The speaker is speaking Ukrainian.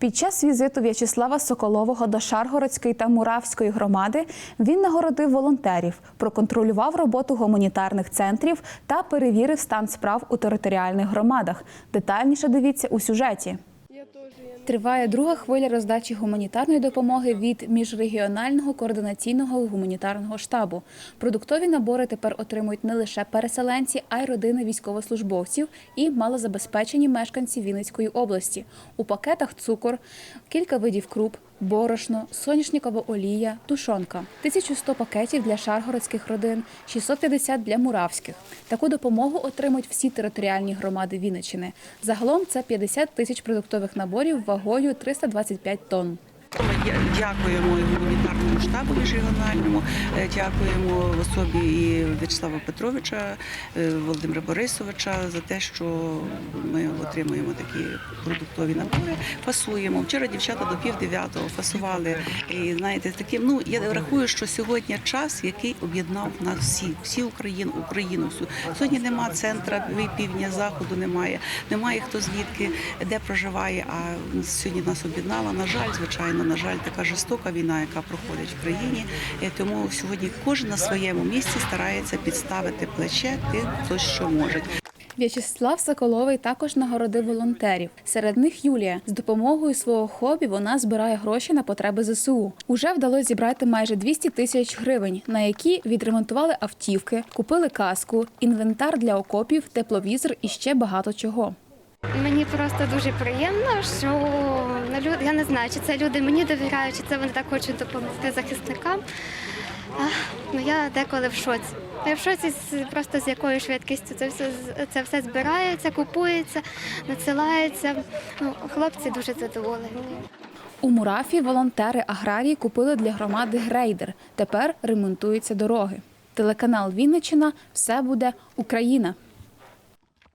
Під час візиту В'ячеслава Соколового до Шаргородської та Муравської громади він нагородив волонтерів, проконтролював роботу гуманітарних центрів та перевірив стан справ у територіальних громадах. Детальніше дивіться у сюжеті. Триває друга хвиля роздачі гуманітарної допомоги від міжрегіонального координаційного гуманітарного штабу. Продуктові набори тепер отримують не лише переселенці, а й родини військовослужбовців і малозабезпечені мешканці Вінницької області. У пакетах цукор, кілька видів круп, борошно, соняшникова олія, тушонка, 1100 пакетів для шаргородських родин, 650 для муравських. Таку допомогу отримують всі територіальні громади Вінничини. Загалом це 50 тисяч продуктових наборів вагою 325 тонн. Дякуємо і гуманітарному штабу міжрегіональному, е, дякуємо в особі і В'ячеслава Петровича, е, Володимира Борисовича за те, що ми отримуємо такі продуктові набори, фасуємо. Вчора дівчата до пів дев'ятого фасували. І знаєте, таким, ну я рахую, що сьогодні час, який об'єднав нас всіх, всі Україну, Україну всю. Сьогодні нема центра півдня, заходу немає, немає хто звідки, де проживає. А сьогодні нас об'єднала. На жаль, звичайно, на жаль, така жорстока війна, яка проходить в країні. Е, Тому сьогодні кожен на своєму місці старається підставити плече тим, хто що може. В'ячеслав Соколовий також нагородив волонтерів. Серед них Юлія. З допомогою свого хобі вона збирає гроші на потреби ЗСУ. Уже вдалося зібрати майже 200 тисяч гривень, на які відремонтували автівки, купили каску, інвентар для окопів, тепловізор і ще багато чого. Мені просто дуже приємно, що на люд... я не знаю, чи це люди мені довіряють, чи це вони так хочуть допомогти захисникам. Ну я деколи в шоці. Я в шоці просто з якою швидкістю це все це все збирається, купується, надсилається. Ну, хлопці дуже задоволені. У Мурафі волонтери аграрії купили для громади грейдер. Тепер ремонтуються дороги. Телеканал Вінниччина все буде Україна.